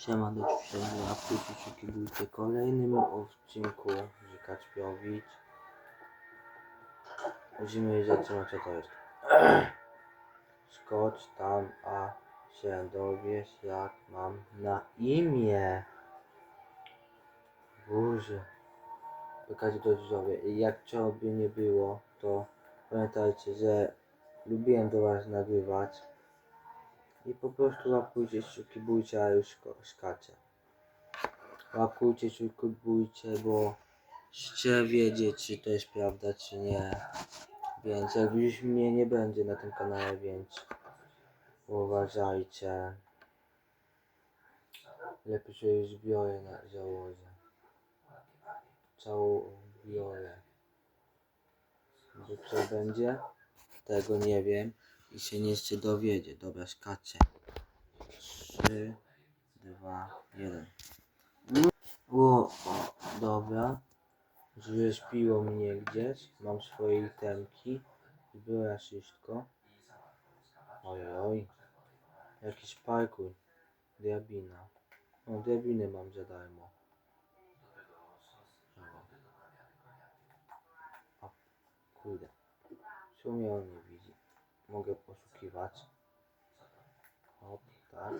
Siema do pójdziecie kibujcie kolejnym odcinku Kaczpiowicz. Musimy zatrzymać co to jest. Skocz tam, a się dowiesz jak mam na imię. Boże. Pokażę to widzowie. Jak by nie było, to pamiętajcie, że lubiłem do was nagrywać. I po prostu łapkujcie, subskrybujcie, a już ko- skacze. Łapkujcie, subskrybujcie, bo chcę wiedzieć, czy to jest prawda, czy nie. Więc jak już mnie nie będzie na tym kanale, więc uważajcie. Lepiej się już biorę na założę. Całą biorę. Co będzie? Tego nie wiem i się nie jeszcze dowiedzie. Dobra, skaczę. 3, 2, 1. O, o, dobra. Zrespiło mnie gdzieś. Mam swoje itemki. Zbiorę wszystko. Oj, oj. Jakiś parkour. Diabina. No, diabiny mam za darmo. O, kurde. W sumie on nie widzi. Mogę poszukiwać. Hop, tak.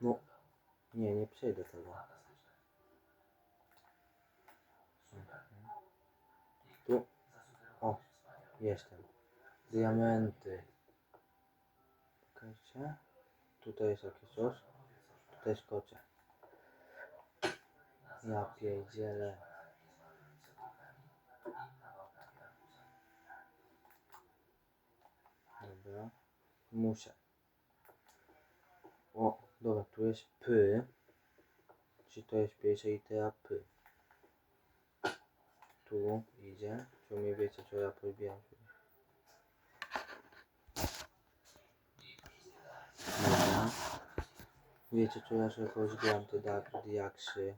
No, nie, nie przejdę tego. Tu. O, jestem. Diamenty. Czekajcie. Tutaj jest jakieś coś. Tutaj skoczę. Ja pierdzielę. Dobra. Muszę. O, dobra, tu jest P. Czy to jest pierwsza litera P? Tu idzie. Czy mnie wiecie, co ja podbieram? Dobra. Wiecie, co ja sobie pozbieram te diaksy.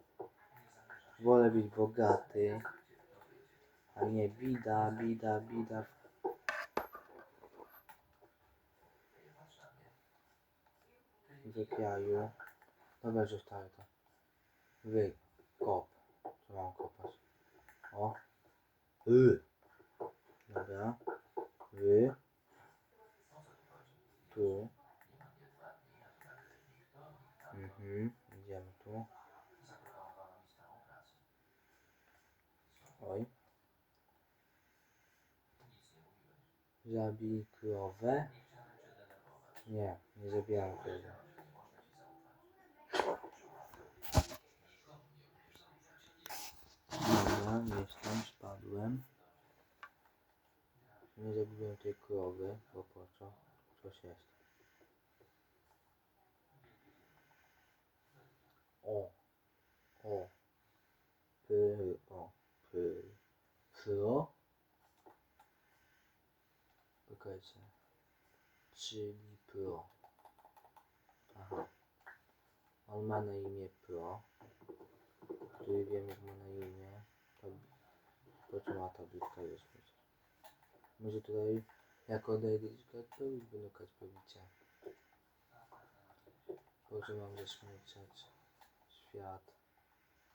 Wolę być bogaty. A nie bida, bida, bida. W kraju. Dobra, zostawię to. Wy, kop. Co mam kopać? O. Y. Dobra. Wy. Tu. Mhm. Idziemy tu. Oj. Zabij krowę. Nie, nie zabijam krowy. Dobra, jestem, spadłem. Krowy, bo po co? Coś jest. O, o, py, o, py, pro. Czekajcie. Czyli pro. Aha. On ma na imię pro. Który wiem jak ma na imię. To, co ma tabliczka jest. Może tutaj jak odejdę z Kacpewic będą Kacpewicie. Po co mam zaśmiecać świat?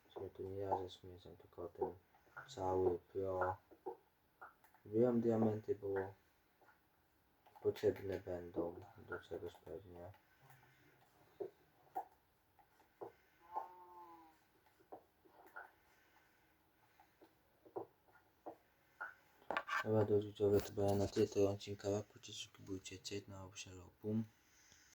Czyli tu nie ja zaśmiecam, tylko ten cały pro. Wyjąłem diamenty, bo potrzebne będą do czegoś pewnie. Dobra, do widzowie to będzie na tyle tego odcinka. Łapkujcie, subskrybujcie, cześć na obszarze